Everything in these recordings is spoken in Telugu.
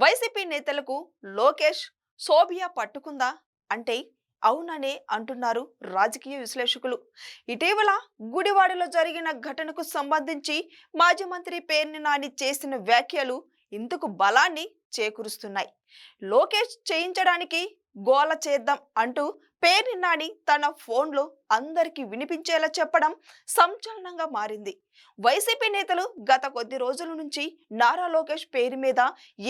వైసీపీ నేతలకు లోకేష్ సోబియా పట్టుకుందా? అంటే అవుననే అంటున్నారు రాజకీయ విశ్లేషకులు. ఇటీవల గుడివాడలో జరిగిన ఘటనకు సంబంధించి మాజీ మంత్రి పేర్ని నాని చేసిన వ్యాఖ్యలు ఇందుకు బలాన్ని చేకూరుస్తున్నాయి. లోకేష్ చేయించడానికి గోల చేద్దాం అంటూ పేర్ని నాని తన ఫోన్లో అందరికీ వినిపించేలా చెప్పడం సంచలనంగా మారింది. వైసీపీ నేతలు గత కొద్ది రోజుల నుంచి నారా లోకేష్ పేరు మీద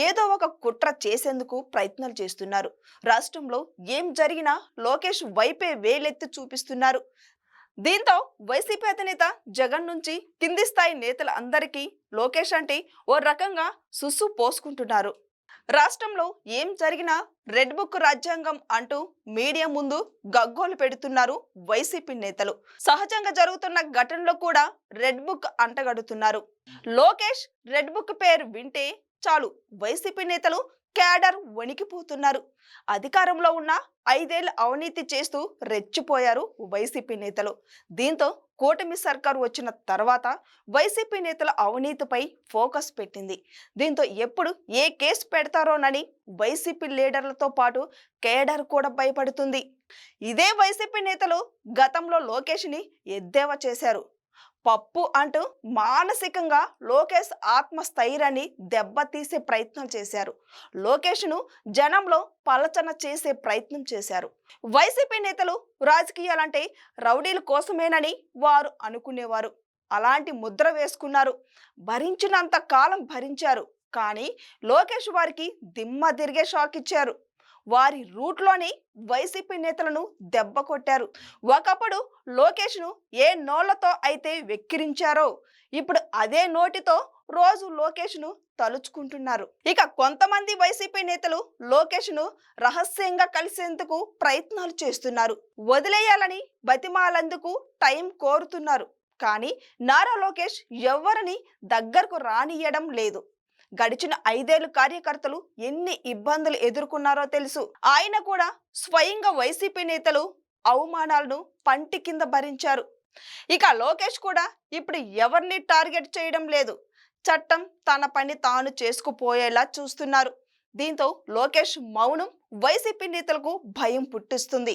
ఏదో ఒక కుట్ర చేసేందుకు ప్రయత్నాలు చేస్తున్నారు. రాష్ట్రంలో ఏం జరిగినా లోకేష్ వైపే వేలెత్తి చూపిస్తున్నారు. దీంతో వైసీపీ అధినేత జగన్ నుంచి కింది స్థాయి నేతలందరికీ లోకేష్ అంటే ఓ రకంగా సుస్సు పోసుకుంటున్నారు. రాష్ట్రంలో ఏం జరిగినా రెడ్ బుక్ రాజ్యాంగం అంటూ మీడియా ముందు గగ్గోలు పెడుతున్నారు వైసీపీ నేతలు. సహజంగా జరుగుతున్న ఘటనలో కూడా రెడ్ బుక్ అంటగడుతున్నారు. లోకేష్ రెడ్ బుక్ పేరు వింటే చాలు వైసీపీ నేతలు క్యాడర్ వణికిపోతున్నారు. అధికారంలో ఉన్న ఐదేళ్ళ అవినీతి చేస్తూ రెచ్చిపోయారు వైసీపీ నేతలు. దీంతో కూటమి సర్కారు వచ్చిన తర్వాత వైసీపీ నేతల అవినీతిపై ఫోకస్ పెట్టింది. దీంతో ఎప్పుడు ఏ కేసు పెడతారోనని వైసీపీ లీడర్లతో పాటు కేడర్ కూడా భయపడుతుంది. ఇదే వైసీపీ నేతలు గతంలో లోకేష్ని ఎద్దేవా చేశారు. పప్పు అంటూ మానసికంగా లోకేష్ ఆత్మస్థైర్యాన్ని దెబ్బతీసే ప్రయత్నం చేశారు. లోకేష్ను జనంలో పలచన చేసే ప్రయత్నం చేశారు. వైసీపీ నేతలు రాజకీయాలంటే రౌడీల కోసమేనని వారు అనుకునేవారు. అలాంటి ముద్ర వేసుకున్నారు. భరించినంత కాలం భరించారు. కానీ లోకేష్ వారికి దిమ్మ తిరిగే షాక్ ఇచ్చారు వారి రూట్లోని వైసీపీ నేతలను దెబ్బ కొట్టారు. ఒకప్పుడు లోకేష్ను ఏ నోళ్ళతో అయితే వెక్కిరించారో ఇప్పుడు అదే నోటితో రోజు లోకేష్ను తలుచుకుంటున్నారు. ఇక కొంతమంది వైసీపీ నేతలు లోకేష్ను రహస్యంగా కలిసేందుకు ప్రయత్నాలు చేస్తున్నారు. వదిలేయాలని బతిమాలందుకు టైం కోరుతున్నారు. కానీ నారా లోకేష్ ఎవరిని దగ్గరకు రానియడం లేదు. గడిచిన ఐదేళ్ళు కార్యకర్తలు ఎన్ని ఇబ్బందులు ఎదుర్కొన్నారో తెలుసు. ఆయన కూడా స్వయంగా వైసీపీ నేతలు అవమానాలను పంటి కింద భరించారు. ఇక లోకేష్ కూడా ఇప్పుడు ఎవరిని టార్గెట్ చేయడం లేదు. చట్టం తన పని తాను చేసుకుపోయేలా చూస్తున్నారు. దీంతో లోకేష్ మౌనం వైసీపీ నేతలకు భయం పుట్టిస్తుంది.